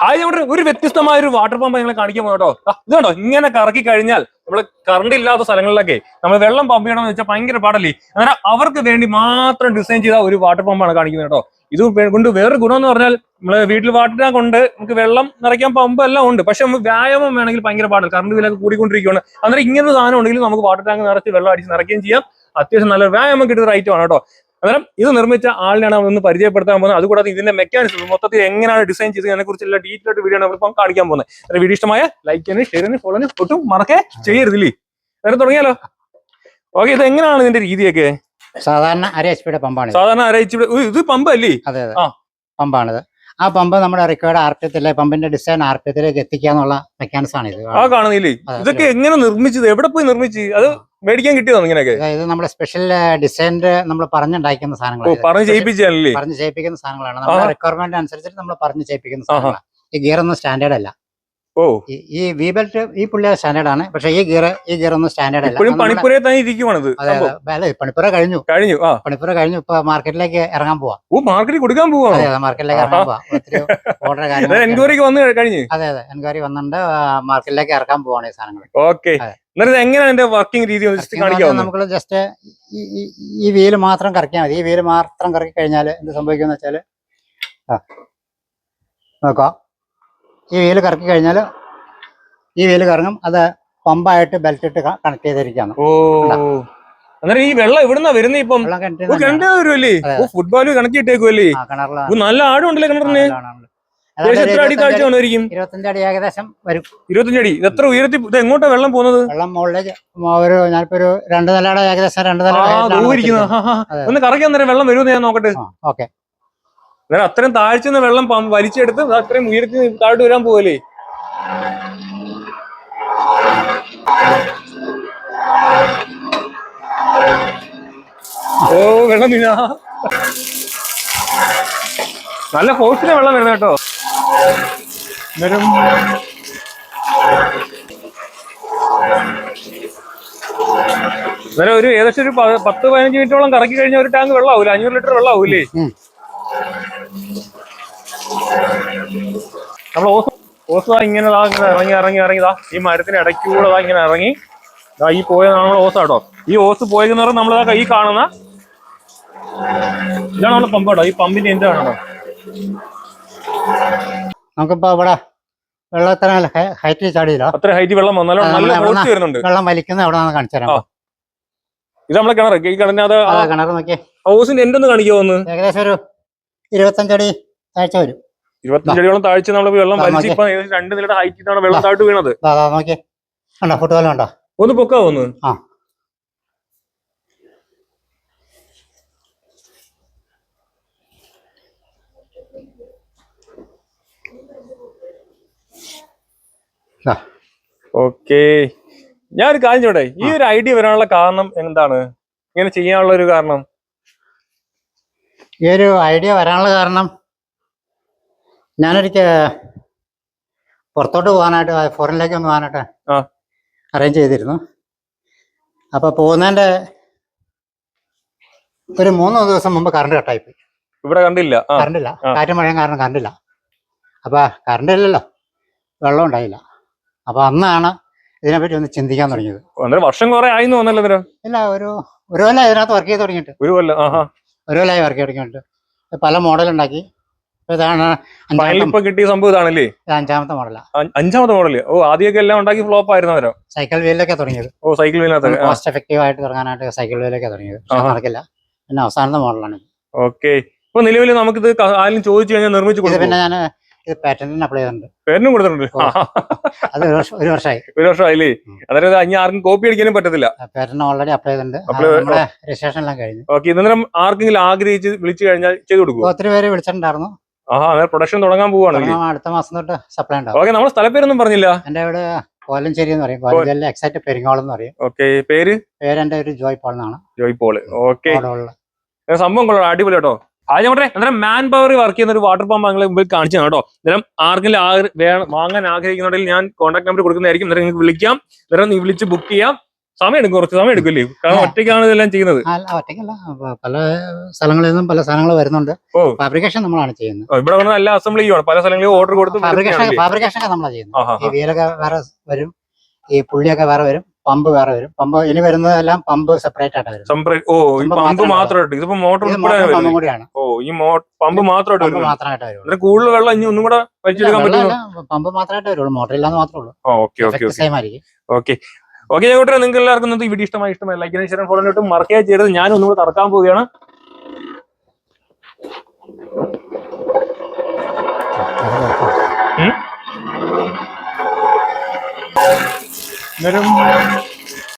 നമ്മുടെ ഒരു വ്യത്യസ്തമായ ഒരു വാട്ടർ പമ്പ് ഞങ്ങൾ കാണിക്കാൻ പോകട്ടോ കേട്ടോ ഇത് കണ്ടോ? ഇങ്ങനെ കറക്കി കഴിഞ്ഞാൽ നമ്മൾ കറണ്ട് ഇല്ലാത്ത സ്ഥലങ്ങളിലൊക്കെ നമ്മൾ വെള്ളം പമ്പ് ചെയ്യണമെന്ന് വെച്ചാൽ ഭയങ്കര പാടല്ലേ? അങ്ങനെ അവർക്ക് വേണ്ടി മാത്രം ഡിസൈൻ ചെയ്ത ഒരു വാട്ടർ പമ്പാണ് കാണിക്കുന്നത് കേട്ടോ. ഇത് കൊണ്ട് വേറൊരു ഗുണം എന്ന് പറഞ്ഞാൽ നമ്മൾ വീട്ടിൽ വാട്ടർ ടാങ്ക് ഉണ്ട് നമുക്ക് വെള്ളം നിറയ്ക്കാൻ പമ്പ് എല്ലാം ഉണ്ട്. പക്ഷെ നമുക്ക് വ്യായാമം വേണമെങ്കിൽ ഭയങ്കര പാടില്ല? കറണ്ട് വില കൂടിക്കൊണ്ടിരിക്കുകയാണ് അന്നേരം ഇങ്ങനെ ഒരു സാധനം ഉണ്ടെങ്കിൽ നമുക്ക് വാട്ടർ ടാങ്ക് നിറച്ച് വെള്ളം അടിച്ച് നിറയ്ക്കുകയും ചെയ്യാം. അത്യാവശ്യം നല്ല വ്യായാമം കിട്ടുന്ന ഐറ്റം ആണ് കേട്ടോ. അന്നേരം ഇത് നിർമ്മിച്ച ആളിനാണ് നമ്മൾ ഒന്ന് പരിചയപ്പെടുത്താൻ പോകുന്നത്. അതുകൂടാതെ ഇതിന്റെ മെക്കാനിസം മൊത്തത്തിൽ എങ്ങനെയാണ് ഡിസൈൻ ചെയ്തത് അതിനെ കുറിച്ചുള്ള ഡീറ്റെയിൽ ആയിട്ട് വീഡിയോ ആണ് നമ്മളിപ്പം കാണിക്കാൻ പോകുന്നത്. വീഡിയോ ഇഷ്ടമായ ലൈക്ക് ചെയ്യാനും ഷെയർ ചെയ്യാനും ഫോളോ ചെയ്യാനും ഒട്ടും മറക്കേ ചെയ്യരുതില്ലേ? നേരെ തുടങ്ങിയാലോ? ഓക്കെ ഇത് എങ്ങനെയാണ് ഇതിന്റെ രീതിയൊക്കെ? സാധാരണ അര എച്ച് പിയുടെ പമ്പാണ് സാധാരണ അര എച്ച് ഇത് പമ്പ് അല്ലേ? അതെ അതെ. പമ്പാണിത്. ആ പമ്പ് നമ്മുടെ റിക്വയർഡ് ആർ പി എത്തിലെ പമ്പിന്റെ ഡിസൈൻ ആർ പി എത്തിലേക്ക് എത്തിക്കാന്നുള്ള മെക്കാനിസം ആണ് ഇത് ആ കാണുന്നില്ലേ? ഇതൊക്കെ എങ്ങനെ നിർമ്മിച്ചത്? എവിടെ പോയി നിർമ്മിച്ചു? അത് മേടിക്കാൻ കിട്ടിയതാണ് ഇങ്ങനെയൊക്കെ? ഇത് നമ്മുടെ സ്പെഷ്യൽ ഡിസൈനിന്റെ നമ്മൾ പറഞ്ഞുണ്ടാക്കുന്ന സാധനങ്ങൾ സാധനങ്ങളാണ് പറഞ്ഞ് ചെയ്യിപ്പിച്ചല്ലേ പറഞ്ഞ് ചെയ്യിപ്പിക്കുന്ന സാധനങ്ങളാണ്. നമ്മുടെ. റിക്വയർമെന്റ് അനുസരിച്ചിട്ട് നമ്മൾ പറഞ്ഞ് ചെയ്യിപ്പിക്കുന്ന. സാധനങ്ങളാണ്. ഈ ഗിയർ ഒന്നും സ്റ്റാൻഡേർഡ് അല്ല. ഓ. ഈ- വി ബെൽറ്റ് ഈ പുള്ളിയ സ്റ്റാൻഡേർഡ് ആണ്. പക്ഷേ ഈ ഗിയർ ഈ ഗിയർ ഒന്നും സ്റ്റാൻഡേർഡ് അല്ല. പണിപ്പുര തന്നെ പണിപ്പുര കഴിഞ്ഞു. കഴിഞ്ഞു ആ. പണിപ്പുര കഴിഞ്ഞു. ഇപ്പൊ മാർക്കറ്റിലേക്ക് ഇറങ്ങാൻ പോവാ. ഓ മാർക്കറ്റിൽ കൊടുക്കാൻ പോവാ അതെ മാർക്കറ്റിലേക്ക് ഇറങ്ങാൻ പോവാ. ഒത്തിരി ഓർഡർ എൻക്വയറിക്ക് വന്ന് കഴിഞ്ഞ്. അതെ അതെ. എൻക്വയറി വന്നിട്ടുണ്ട്. മാർക്കറ്റിലേക്ക് ഇറക്കാൻ പോവാണ് ഈ സാധനങ്ങൾ ഓക്കെ. എന്നിട്ട് എങ്ങനെയാണ് എന്റെ വർക്കിംഗ് രീതി നമുക്ക് ജസ്റ്റ് ഈ വീൽ മാത്രം കറക്കിയാൽ മതി. ഈ വീൽ മാത്രം കറക്കി കഴിഞ്ഞാൽ എന്ത് സംഭവിക്കുമെന്ന് വെച്ചാൽ നോക്കാം. ഈ വീൽ കറക്കി കഴിഞ്ഞാൽ ഈ വീൽ കറങ്ങും. അത് പമ്പായിട്ട് ബെൽറ്റ് ഇട്ട് കണക്ട് ചെയ്തിരിക്കുകയാണ് ഓ. അന്നേരം ഈ വെള്ളം എവിടുന്നാ വരുന്നത് ഇപ്പം? കിണറ്റ് വരുമല്ലേ ഫുട്ബോൾ കണക്കിട്ടേക്കുമല്ലേ ആ നല്ല ആഴം ഉണ്ടല്ലേ കിണറിന് എത്ര അടി താഴ്ച കാണുമായിരിക്കും ഇരുപത്തഞ്ച് അടി ഏകദേശം വരും. ഇരുപത്തഞ്ച് അടി ഇത് എത്ര ഉയരത്തി ഇത് എങ്ങോട്ടാ വെള്ളം പോകുന്നത്? വെള്ളം മുകളിലേക്ക് ഒരു ഞാനിപ്പോ ഒരു രണ്ട് നിലയുടെ ഏകദേശം രണ്ട് നില ആ ഹൈറ്റിലാണ് ദൂരിക്കുന്നത് വെച്ചിരിക്കുന്നത്. അതെ. ഒന്ന് കറക്കി അന്നേരം വെള്ളം വരുമെന്ന് ഞാൻ നോക്കട്ടെ. ഓക്കെ. അന്നേരം അത്രയും താഴ്ചന്ന് വെള്ളം വലിച്ചെടുത്ത് അത്രയും ഉയരത്തിൽ താഴോട്ട് വരാൻ പോകല്ലേ ഓ വെള്ളം വീണാ. നല്ല ഫോഴ്സിലെ വെള്ളം വരുന്നത് കേട്ടോ. അന്നേരം അന്നേരം ഒരു ഏകദേശം ഒരു പത്ത് പതിനഞ്ച് മിനിറ്റോളം കറക്കി കഴിഞ്ഞാൽ ഒരു ടാങ്ക് വെള്ളം ആവൂല അഞ്ഞൂറ് ലിറ്റർ വെള്ളം ആവൂലേ നമ്മൾ ഓസ് ഓസ് ഇങ്ങനെ ഇറങ്ങി ഇറങ്ങി ഇറങ്ങി. ദാ ഈ മരത്തിന് ഇടയ്ക്കൂടെ ഇങ്ങനെ ഇറങ്ങി. ഈ പോയ നമ്മൾ ഓസ് കേട്ടോ ഈ ഓസ് പോയെന്ന് പറഞ്ഞാൽ നമ്മൾ ദാ ഈ കാണുന്ന ഇതാണ് നമ്മൾ പമ്പ് കേട്ടോ ഈ പമ്പിന്റെ എന്താണ് കേട്ടോ നമുക്കിപ്പോ ഇവിടെ വെള്ളത്തിന് ഹൈറ്റിൽ ചാടിയില്ല. അത്ര ഹൈറ്റ് വെള്ളം വന്നാലും നല്ല നമ്മൾ വരുന്നുണ്ട്. വെള്ളം വലിക്കുന്ന അവിടെ നിന്ന് കാണിച്ചു തരാം. ഇത് നമ്മളെ കിണർ ഈ കിണറിനകത്ത് കിണർ നോക്കിയേ ഓസിന്റെ എന്റെ ഒന്ന് കാണിക്കാമോ ഒന്ന്? ഏകദേശം ഒരു ഇരുപത്തഞ്ചടി താഴ്ച വരും. ഇരുപത്തഞ്ചടിയോളം താഴ്ച നമ്മൾ വെള്ളം വലിച്ച് ഇപ്പൊ ഏകദേശം രണ്ട് നിലയുടെ ഹൈറ്റിലാണ് വെള്ളം താഴ്ത്ത് വീണത്. നോക്കിയേ ഉണ്ടോ ഫുട്ബോൾ കണ്ടോ? ഒന്ന് പൊക്കാവോ ഒന്ന്? ആ. ഓക്കെ. ഞാൻ ഒരു കാര്യം ചോട്ടെ ഈ ഒരു ഐഡിയ വരാനുള്ള കാരണം എന്താണ്? ഇങ്ങനെ ചെയ്യാനുള്ള ഒരു കാരണം? ഈ ഒരു ഐഡിയ വരാനുള്ള കാരണം ഞാനൊരിക്കൽ പുറത്തോട്ട് പോകാനായിട്ട് ഫോറിനിലേക്ക് ഒന്ന് പോകാനായിട്ട്. അറേഞ്ച് ചെയ്തിരുന്നു. അപ്പൊ പോകുന്നതിന്റെ ഒരു മൂന്ന് ദിവസം മുമ്പ് കറണ്ട് കട്ടായി പോയി ഇവിടെ കണ്ടില്ല. കറണ്ടില്ല. കാറ്റും മഴയും കാരണം കറണ്ടില്ല അപ്പൊ കറണ്ട് ഇല്ലല്ലോ. വെള്ളം ഉണ്ടായില്ല. അപ്പൊ അന്നാണ് ഇതിനെപ്പറ്റി ഒന്ന് ചിന്തിക്കാൻ തുടങ്ങിയത്. അന്നേരം വർഷം കുറെ ആയിന്ന് തോന്നല്ലോ ഇല്ല ഒരു ഒരു കൊല്ലം ഇതിനകത്ത് വർക്ക് ചെയ്ത് തുടങ്ങിയിട്ട്. ഒരു കൊല്ലം ആഹാ. ഒരു കൊല്ലമായി വർക്ക് ചെയ്ത് തുടങ്ങിയിട്ട്. പല മോഡൽ ഉണ്ടാക്കി. ഇതാണ് അഞ്ചാമത്തെ ഇപ്പൊ കിട്ടിയ സംഭവം ഇതാണല്ലേ? ഇത് അഞ്ചാമത്തെ മോഡലാ അഞ്ചാമത്തെ മോഡൽ ഓ ആദ്യമൊക്കെ എല്ലാം ഉണ്ടാക്കി ഫ്ലോപ്പ് ആയിരുന്നു സൈക്കിൾ വീലൊക്കെ തുടങ്ങിയത്. ഓ സൈക്കിൾ വീലിനകത്ത് കോസ്റ്റ് എഫക്റ്റീവ് ആയിട്ട് തുടങ്ങാനായിട്ട് സൈക്കിൾ വീലൊക്കെ തുടങ്ങിയത്. നടക്കില്ല. പിന്നെ അവസാനത്തെ മോഡലാണ് ഓക്കെ ഇപ്പൊ നിലവിൽ നമുക്കിത് ആരും ചോദിച്ചു കഴിഞ്ഞാൽ നിർമ്മിച്ചു കൊടുക്കും പിന്നെ ഞാൻ ഇത് പാറ്റന്റിന് അപ്ലൈ ചെയ്തിട്ടുണ്ട്. പേരിനും കൊടുത്തിട്ടുണ്ട്. അത് ഒരു വർഷം ഒരു വർഷമായി ഒരു വർഷമായില്ലേ? അതായത് ഇത് ഇനി ആർക്കും കോപ്പി അടിക്കാനും പറ്റത്തില്ല. പാറ്റന്റ് ഓൾറെഡി അപ്ലൈ ചെയ്തിട്ടുണ്ട്. അത് Apply- നമ്മുടെ രജിസ്ട്രേഷൻ എല്ലാം കഴിഞ്ഞു. ഓക്കെ ഇന്നേരം ആർക്കെങ്കിലും ആഗ്രഹിച്ച് വിളിച്ചു കഴിഞ്ഞാൽ ചെയ്തു കൊടുക്കും ഒത്തിരി പേര് വിളിച്ചിട്ടുണ്ടായിരുന്നു. ആഹാ അന്നേരം പ്രൊഡക്ഷൻ തുടങ്ങാൻ പോവാണല്ലേ തുടങ്ങാൻ അടുത്ത മാസം തൊട്ട് സപ്ലൈ ഉണ്ടാവും. ഓക്കെ നമ്മുടെ സ്ഥലപ്പേരൊന്നും പറഞ്ഞില്ല. എന്റെ ഇവിടെ കോലഞ്ചേരി എന്ന് പറയും. കോലഞ്ചേരിയിലെ എക്സാക്ട് പെരിങ്ങോളം എന്ന് പറയും. ഓക്കെ പേര്? പേര് എന്റെ ഒരു ജോയ് പോൾ എന്നാണ്. ജോയ് പോൾ ഓക്കെ അവിടെ ഉള്ള സംഭവം കൊള്ളാം. അടിപൊളി കേട്ടോ. ആദ്യം പറഞ്ഞേ അന്നേരം മാൻ പവർ വർക്ക് ചെയ്യുന്ന ഒരു വാട്ടർ പമ്പ് ഞങ്ങൾ മുമ്പിൽ കാണിച്ചു തരാം കേട്ടോ. അന്നേരം ആർക്കെങ്കിലും വാങ്ങാൻ ആഗ്രഹിക്കുന്നുണ്ടെങ്കിൽ ഞാൻ കോൺടാക്ട് നമ്പർ കൊടുക്കുന്നതായിരിക്കും. നേരം നിങ്ങൾക്ക് വിളിക്കാം. നേരം നീ വിളിച്ച് ബുക്ക് ചെയ്യാം. സമയം എടുക്കും കുറച്ച് സമയം എടുക്കില്ലേ കാരണം ഒറ്റയ്ക്കാണ് ഇതെല്ലാം ചെയ്യുന്നത്. അല്ല ഒറ്റയ്ക്കല്ല. പല സ്ഥലങ്ങളിൽ നിന്നും പല സാധനങ്ങൾ വരുന്നുണ്ട്. ഫാബ്രിക്കേഷൻ നമ്മളാണ് ചെയ്യുന്നത്. ഇവിടെ വന്ന് എല്ലാ അസംബ്ലി ചെയ്യുവാണ്. പല സ്ഥലങ്ങളിൽ ഓർഡർ കൊടുത്ത് ഫാബ്രിക്കേഷൻ ഫാബ്രിക്കേഷൻ നമ്മളാണ് ചെയ്യുന്നത്. ഈ വീലൊക്കെ വേറെ വരും. ഈ പുള്ളിയൊക്കെ വേറെ വരും. പമ്പ് വേറെ വരും. പമ്പ് ഇനി വരുന്നതെല്ലാം പമ്പ് സെപ്പറേറ്റ് ആയിട്ട് വരും സെപ്പറേറ്റ് ഓ ഈ പമ്പ്. മാത്രമായിട്ട് ഇതിപ്പോ മോട്ടോർ ഇത് ഉൾപ്പെടെ പമ്പും കൂടിയാണ്. ഓ ഈ മോ പമ്പ് മാത്രമായിട്ട് പമ്പ് വരുന്നത്. മാത്രമായിട്ട് വരുള്ളൂ. എന്നിട്ട് കൂടുതൽ വെള്ളം ഇനി ഒന്നും കൂടെ വലിച്ചെടുക്കാൻ പറ്റുമോ? വെള്ളമല്ല, പമ്പ് മാത്രമായിട്ട് വരുള്ളൂ. മോട്ടർ ഇല്ലാന്ന് മാത്രമേ ഉള്ളൂ. Okay okay okay. സെയിം ആയിരിക്കും. ഓക്കെ. ഓക്കെ ഞങ്ങോട്ട് നിങ്ങൾക്ക് എല്ലാവർക്കും ഇന്നത്തെ ഈ വീഡിയോ ഇഷ്ടമായി ഇഷ്ടമായി ലൈക്ക് ഷെയർ ഫോളോ ഇട്ടും മറക്കുക ചെയ്തത് ഞാൻ ഒന്നുകൂടെ തറക്കാൻ പോവുകയാണ്. ഉം? അന്നേരം